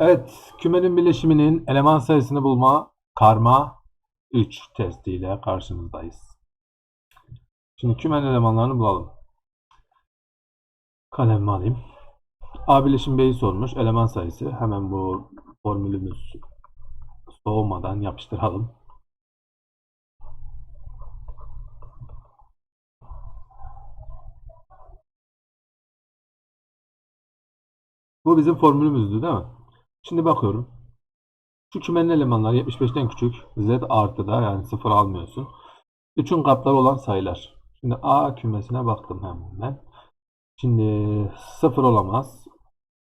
Evet, kümenin bileşiminin eleman sayısını bulma karma 3 testiyle karşınızdayız. Şimdi kümenin elemanlarını bulalım. Kalemimi alayım. A bileşim B'yi sormuş. Eleman sayısı. Hemen bu formülümüz soğumadan yapıştıralım. Bu bizim formülümüzdü değil mi? Şimdi bakıyorum. Şu kümenin elemanları 75'ten küçük. Z artı da yani 0 almıyorsun. 3'ün katları olan sayılar. Şimdi A kümesine baktım hemen. Şimdi 0 olamaz.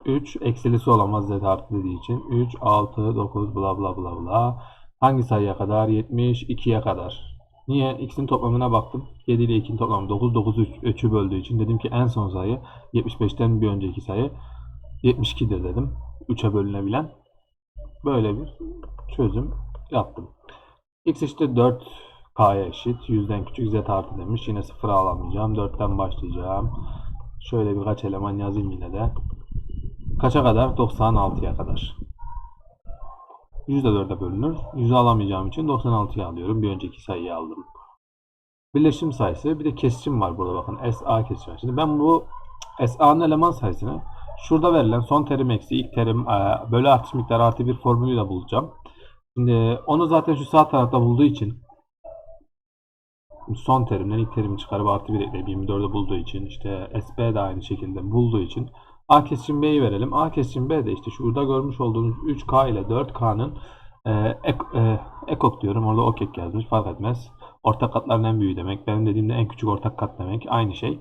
3 eksilisi olamaz Z artı dediği için. 3, 6, 9 bla bla bla bla. Hangi sayıya kadar? 72'ye kadar. Niye? X'in toplamına baktım. 7 ile 2'nin toplamı 9. 9'u 3'ü böldüğü için dedim ki en son sayı 75'ten bir önceki sayı 72'dir dedim. 3'e bölünebilen. Böyle bir çözüm yaptım. X işte 4K'ya eşit. 100'den küçük Z artı demiş. Yine 0 alamayacağım. 4'ten başlayacağım. Şöyle birkaç eleman yazayım yine de. Kaça kadar? 96'ya kadar. %4'e bölünür. 100'ü alamayacağım için 96'ya alıyorum. Bir önceki sayıyı aldım. Birleşim sayısı. Bir de kesişim var burada bakın. SA kesişim. Şimdi ben bu SA'nın eleman sayısını şurada verilen son terim eksi ilk terim e, bölü artış miktarı artı bir formülüyle bulacağım. Şimdi onu zaten şu sağ tarafta bulduğu için son terimden ilk terimi çıkarıp artı bir ekleyip 24'ü bulduğu için işte SB de aynı şekilde bulduğu için A kesişim B'yi verelim. A kesişim B de işte şurada görmüş olduğunuz 3K ile 4K'nın e, ek, e, ekok diyorum. Orada okek yazmış. Fark etmez. Ortak katların en büyüğü demek. Benim dediğimde en küçük ortak kat demek. Aynı şey.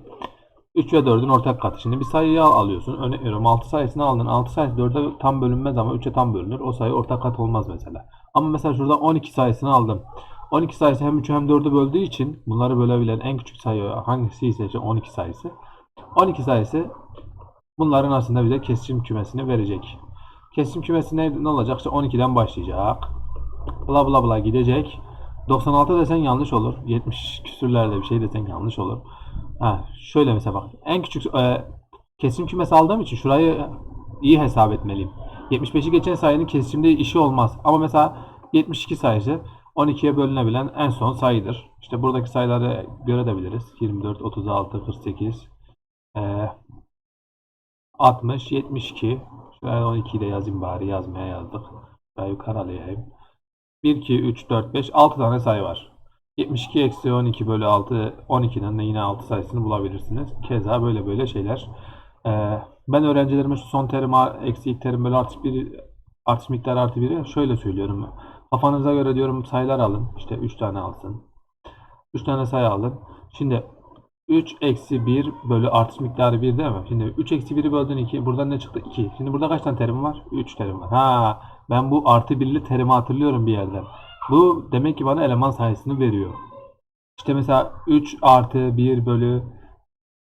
3 ve 4'ün ortak katı. Şimdi bir sayıyı al- alıyorsun. Örnek veriyorum 6 sayısını aldın. 6 sayısı 4'e tam bölünmez ama 3'e tam bölünür. O sayı ortak kat olmaz mesela. Ama mesela şurada 12 sayısını aldım. 12 sayısı hem 3'ü hem 4'ü böldüğü için bunları bölebilen en küçük sayı hangisi ise işte 12 sayısı. 12 sayısı bunların aslında bize kesişim kümesini verecek. Kesişim kümesi ne, ne olacak? İşte 12'den başlayacak. Bla bla bla gidecek. 96 desen yanlış olur. 70 küsürlerde bir şey desen yanlış olur. Ha, şöyle mesela bak. En küçük e, kesim kümesi aldığım için şurayı iyi hesap etmeliyim. 75'i geçen sayının kesimde işi olmaz. Ama mesela 72 sayısı 12'ye bölünebilen en son sayıdır. İşte buradaki sayıları görebiliriz. 24, 36, 48, e, 60, 72. Şuraya 12'yi de yazayım bari. Yazmaya yazdık. Şurayı karalayayım. 1, 2, 3, 4, 5, 6 tane sayı var. 72 eksi 12 bölü 6 12'den de yine 6 sayısını bulabilirsiniz. Keza böyle böyle şeyler. Ee, ben öğrencilerime şu son terim eksi ilk terim bölü artı bir artış miktarı artı biri şöyle söylüyorum. Kafanıza göre diyorum sayılar alın. İşte 3 tane alsın. 3 tane sayı alın. Şimdi 3 eksi 1 bölü artış miktarı 1 değil mi? Şimdi 3 eksi 1'i böldün 2. Buradan ne çıktı? 2. Şimdi burada kaç tane terim var? 3 terim var. Ha, ben bu artı 1'li terimi hatırlıyorum bir yerden. Bu demek ki bana eleman sayısını veriyor. İşte mesela 3 artı 1 bölü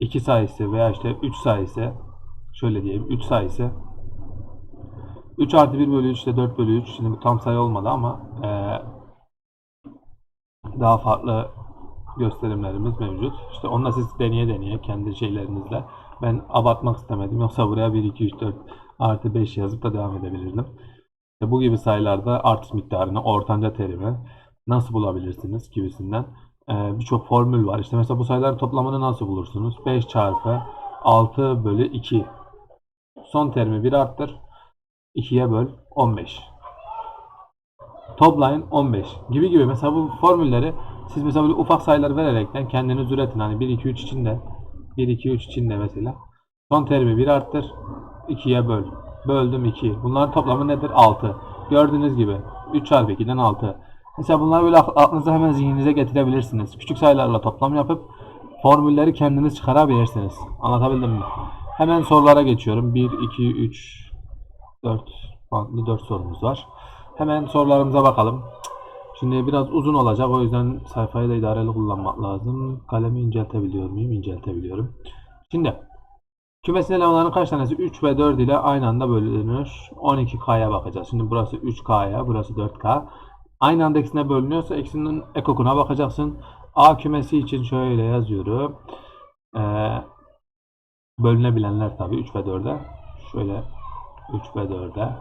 2 sayısı veya işte 3 sayısı şöyle diyeyim 3 sayısı 3 artı 1 bölü 3 işte 4 bölü 3 şimdi bu tam sayı olmadı ama eee, daha farklı gösterimlerimiz mevcut. İşte onunla siz deneye deneye kendi şeylerinizle ben abartmak istemedim. Yoksa buraya 1, 2, 3, 4 artı 5 yazıp da devam edebilirdim. İşte bu gibi sayılarda artış miktarını, ortanca terimi nasıl bulabilirsiniz gibisinden e, birçok formül var. İşte mesela bu sayıların toplamını nasıl bulursunuz? 5 çarpı 6 bölü 2. Son terimi 1 arttır. 2'ye böl 15. Toplayın 15 gibi gibi. Mesela bu formülleri siz mesela böyle ufak sayılar vererekten kendiniz üretin. Hani 1, 2, 3 için de 1, 2, 3 için de mesela. Son terimi 1 arttır. 2'ye böl. Böldüm 2. Bunların toplamı nedir? 6. Gördüğünüz gibi 3 çarpı 2'den 6. Mesela bunları böyle ak- aklınıza hemen zihninize getirebilirsiniz. Küçük sayılarla toplam yapıp formülleri kendiniz çıkarabilirsiniz. Anlatabildim mi? Hemen sorulara geçiyorum. 1, 2, 3, 4 farklı 4 sorumuz var. Hemen sorularımıza bakalım. Şimdi biraz uzun olacak o yüzden sayfayı da idareli kullanmak lazım. Kalemi inceltebiliyor muyum? İnceltebiliyorum. Şimdi Kümesin elemanlarının kaç tanesi 3 ve 4 ile aynı anda bölünür? 12K'ya bakacağız. Şimdi burası 3K'ya, burası 4K. Aynı anda ikisine bölünüyorsa ikisinin ekokuna bakacaksın. A kümesi için şöyle yazıyorum. Ee, bölünebilenler tabii 3 ve 4'e. Şöyle 3 ve 4'e.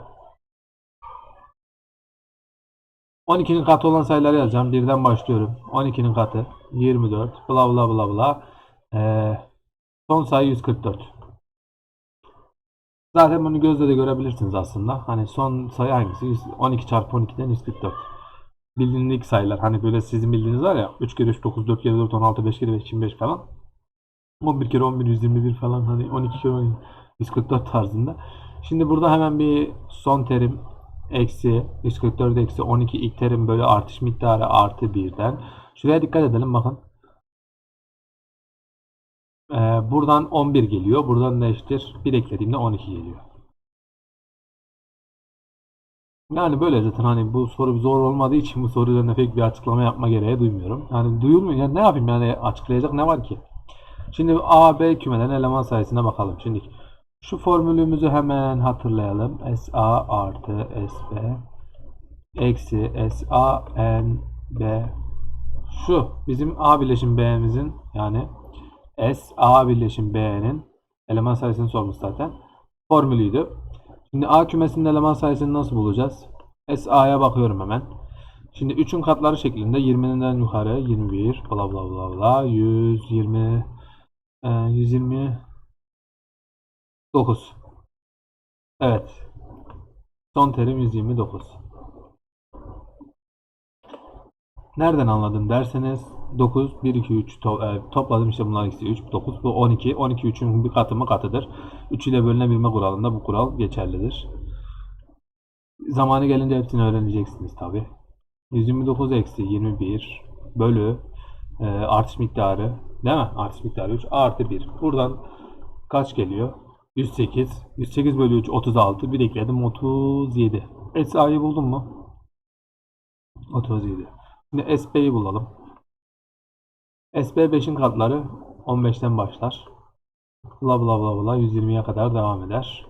12'nin katı olan sayıları yazacağım. Birden başlıyorum. 12'nin katı 24. Bla bla bla bla. Ee, son sayı 144. Zaten bunu gözle de görebilirsiniz aslında. Hani son sayı hangisi? 100 12 çarpı 12'den 144. Bildiğiniz ilk sayılar. Hani böyle sizin bildiğiniz var ya 3 kere 3 9 4 kere 4 16 5 kere 5 25 falan. 11 kere 11 121 falan hani 12 kere 12 144 tarzında. Şimdi burada hemen bir son terim eksi 144 eksi 12 ilk terim böyle artış miktarı artı 1'den. Şuraya dikkat edelim bakın. Ee, buradan 11 geliyor. Buradan da eşittir. 1 eklediğimde 12 geliyor. Yani böyle zaten hani bu soru zor olmadığı için bu soru üzerine pek bir açıklama yapma gereği duymuyorum. Yani duyulmuyor. Yani ne yapayım yani açıklayacak ne var ki? Şimdi A, B kümeden eleman sayısına bakalım. Şimdi şu formülümüzü hemen hatırlayalım. SA artı SB eksi SA N B şu bizim A birleşim B'mizin yani S A birleşim B'nin eleman sayısını sormuş zaten. Formülüydü. Şimdi A kümesinin eleman sayısını nasıl bulacağız? S A'ya bakıyorum hemen. Şimdi 3'ün katları şeklinde 20'den yukarı 21 bla bla bla bla 120 e, 129 Evet. Son terim 129. Nereden anladın derseniz 9 1 2 3 to e, topladım işte bunlar ikisi 3 9 bu 12 12 3'ün bir katı mı katıdır. 3 ile bölünebilme kuralında bu kural geçerlidir. Zamanı gelince hepsini öğreneceksiniz tabi. 129 eksi 21 bölü e, artış miktarı değil mi? Artış miktarı 3 artı 1. Buradan kaç geliyor? 108. 108 bölü 3 36. Bir ekledim 37. SA'yı buldun mu? 37. Şimdi SB'yi bulalım. SB 5'in katları 15'ten başlar. Bla bla bla bla 120'ye kadar devam eder.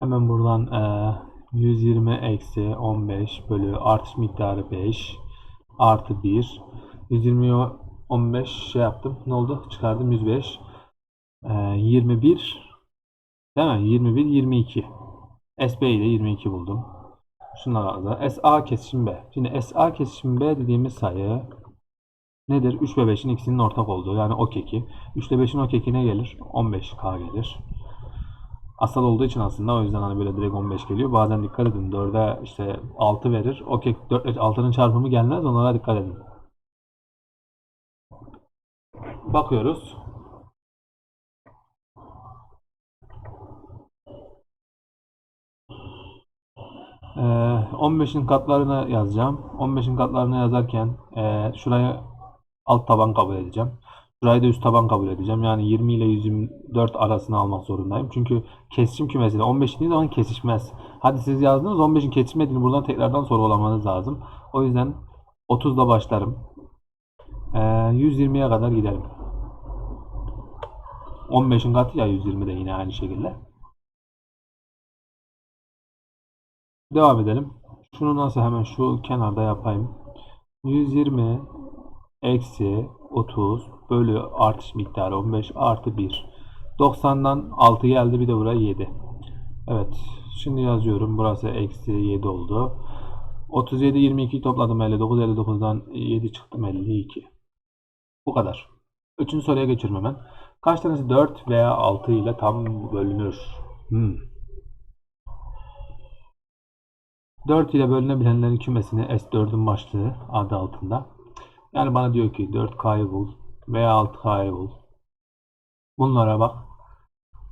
Hemen buradan e, 120 eksi 15 bölü artış miktarı 5 artı 1. 120'ye 15 şey yaptım. Ne oldu? Çıkardım 105. E, 21 değil mi? 21 22. SB'yi de 22 buldum. Şunlar da SA kesişim B. Şimdi SA kesişim B dediğimiz sayı nedir? 3 ve 5'in ikisinin ortak olduğu yani o keki. 3 ile 5'in o keki ne gelir? 15K gelir. Asal olduğu için aslında o yüzden hani böyle direkt 15 geliyor. Bazen dikkat edin 4'e işte 6 verir. O kek 4 6'nın çarpımı gelmez. Onlara dikkat edin. Bakıyoruz. Ee, 15'in katlarını yazacağım. 15'in katlarını yazarken e, şuraya alt taban kabul edeceğim. Şurayı da üst taban kabul edeceğim. Yani 20 ile 124 arasını almak zorundayım. Çünkü kesişim kümesi de 15 dediği zaman kesişmez. Hadi siz yazdınız 15'in kesişmediğini buradan tekrardan sorgulamanız lazım. O yüzden 30 ile başlarım. Ee, 120'ye kadar giderim. 15'in katı ya 120 de yine aynı şekilde. Devam edelim. Şunu nasıl hemen şu kenarda yapayım. 120 eksi 30 bölü artış miktarı 15 artı 1. 90'dan 6 geldi bir de buraya 7. Evet. Şimdi yazıyorum. Burası eksi 7 oldu. 37 22 topladım 59 59'dan 7 çıktım 52. Bu kadar. Üçüncü soruya geçiyorum hemen. Kaç tanesi 4 veya 6 ile tam bölünür? Hmm. 4 ile bölünebilenlerin kümesini S4'ün başlığı adı altında. Yani bana diyor ki 4K'yı bul veya 6K'yı bul. Bunlara bak.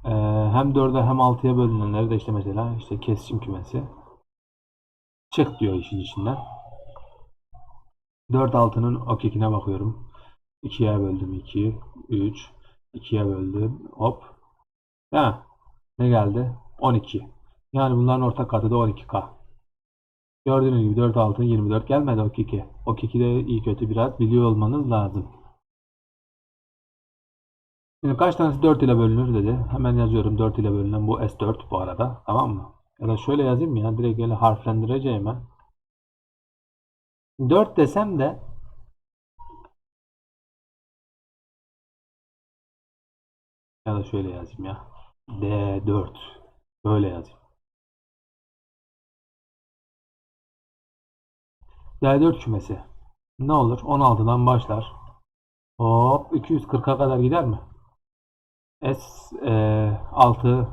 Ee, hem 4'e hem 6'ya bölünenleri de işte mesela işte kesişim kümesi. Çık diyor işin içinden. 4 altının o kekine bakıyorum. 2'ye böldüm 2, 3, 2'ye böldüm hop. Ya ne geldi? 12. Yani bunların ortak katı da 12K. Gördüğünüz gibi 4 6 24 gelmedi o keki. O keki de iyi kötü biraz biliyor olmanız lazım. Şimdi kaç tanesi 4 ile bölünür dedi. Hemen yazıyorum 4 ile bölünen bu S4 bu arada. Tamam mı? Ya da şöyle yazayım ya? Direkt öyle harflendireceğim ben. 4 desem de ya da şöyle yazayım ya. D4 böyle yazayım. D4 kümesi. Ne olur? 16'dan başlar. Hop 240'a kadar gider mi? S e, 6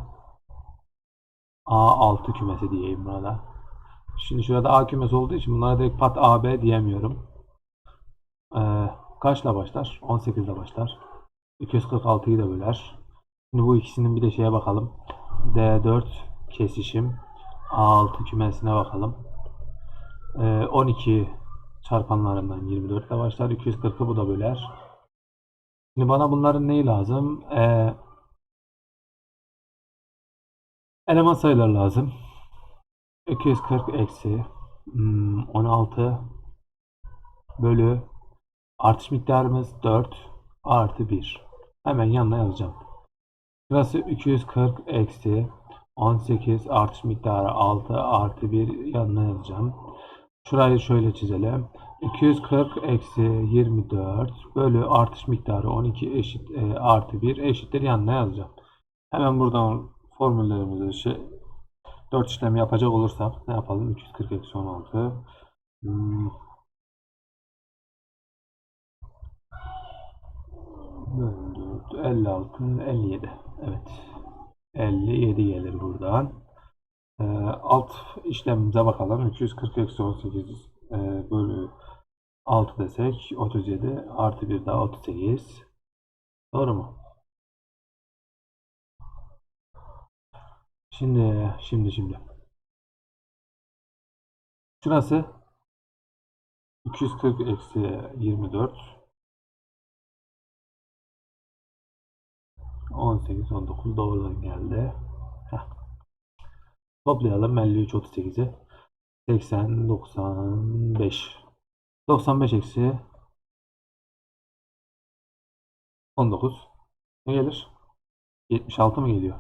A6 kümesi diyeyim burada. Şimdi şurada A kümesi olduğu için bunlara direkt pat AB diyemiyorum. Ee, kaçla başlar? 18 ile başlar. 246'yı da böler. Şimdi bu ikisinin bir de şeye bakalım. D4 kesişim A6 kümesine bakalım. Ee, 12 çarpanlarından 24 ile başlar. 240'ı bu da böler. Şimdi bana bunların neyi lazım? Ee, eleman sayıları lazım. 240 eksi hmm, 16 bölü artış miktarımız 4 artı 1. Hemen yanına yazacağım. Burası 240 eksi 18 artış miktarı 6 artı 1 yanına yazacağım. Şurayı şöyle çizelim. 240 eksi 24 bölü artış miktarı 12 eşit e, artı 1 eşittir yanına yazacağım. Hemen buradan formüllerimizi şey, 4 işlem yapacak olursak ne yapalım? 240 eksi 16 hmm. Böldü. 56 57 evet 57 gelir buradan ee, alt işlemimize bakalım 240 eksi 18 e, bölü 6 desek 37 artı 1 daha 38 doğru mu? Şimdi şimdi şimdi şurası 240 eksi 24 18 19 doğrudan geldi. Toplayalım 53 38'i 80 95 95 eksi 19 ne gelir? 76 mı geliyor?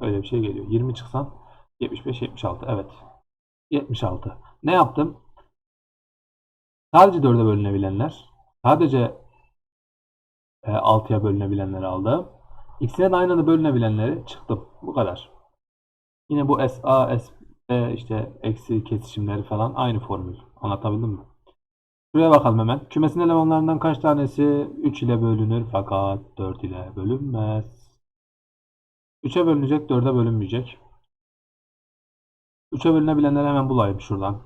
Öyle bir şey geliyor. 20 çıksan 75 76 evet. 76. Ne yaptım? Sadece 4'e bölünebilenler. Sadece e, 6'ya bölünebilenleri aldım. İkisine de aynı anda bölünebilenleri çıktım. Bu kadar. Yine bu SA, SP işte eksi kesişimleri falan aynı formül. Anlatabildim mi? Şuraya bakalım hemen. Kümesin elemanlarından kaç tanesi 3 ile bölünür fakat 4 ile bölünmez. 3'e bölünecek, 4'e bölünmeyecek. 3'e bölünebilenleri hemen bulayım şuradan.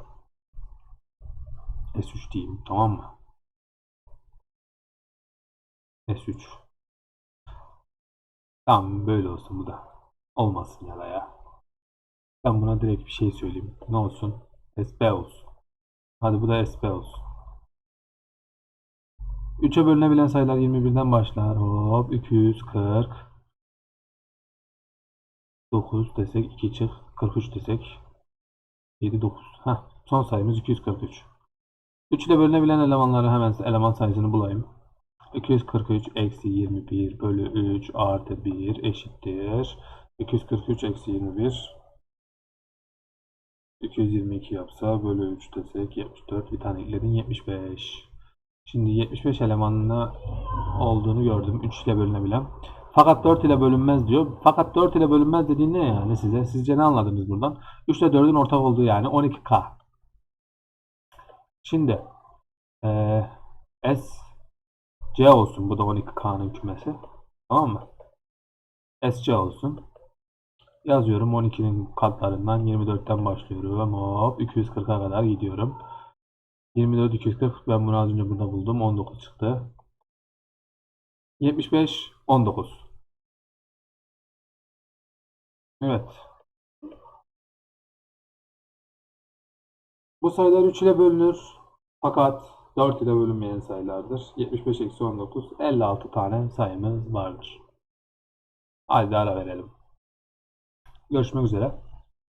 S3 diyeyim tamam mı? S3. Tamam böyle olsun bu da. Olmasın ya da ya. Ben buna direkt bir şey söyleyeyim. Ne olsun? SB olsun. Hadi bu da SB olsun. 3'e bölünebilen sayılar 21'den başlar. Hop 240 9 desek 2 çık. 43 desek 7 9. Heh, son sayımız 243. 3 ile bölünebilen elemanları hemen eleman sayısını bulayım. 243 eksi 21 bölü 3 artı 1 eşittir. 243 eksi 21 222 yapsa bölü 3 desek 74 bir tane ekledin 75. Şimdi 75 elemanlı olduğunu gördüm. 3 ile bölünebilen. Fakat 4 ile bölünmez diyor. Fakat 4 ile bölünmez dediğin ne yani size? Sizce ne anladınız buradan? 3 ile 4'ün ortak olduğu yani 12K. Şimdi ee, S C olsun. Bu da 12K'nın kümesi. Tamam mı? SC olsun. Yazıyorum 12'nin katlarından 24'ten başlıyorum. Hop 240'a kadar gidiyorum. 24 240 ben bunu az önce burada buldum. 19 çıktı. 75 19. Evet. Bu sayılar 3 ile bölünür. Fakat 4 ile bölünmeyen sayılardır. 75 eksi 19 56 tane sayımız vardır. Haydi ara verelim. Görüşmek üzere.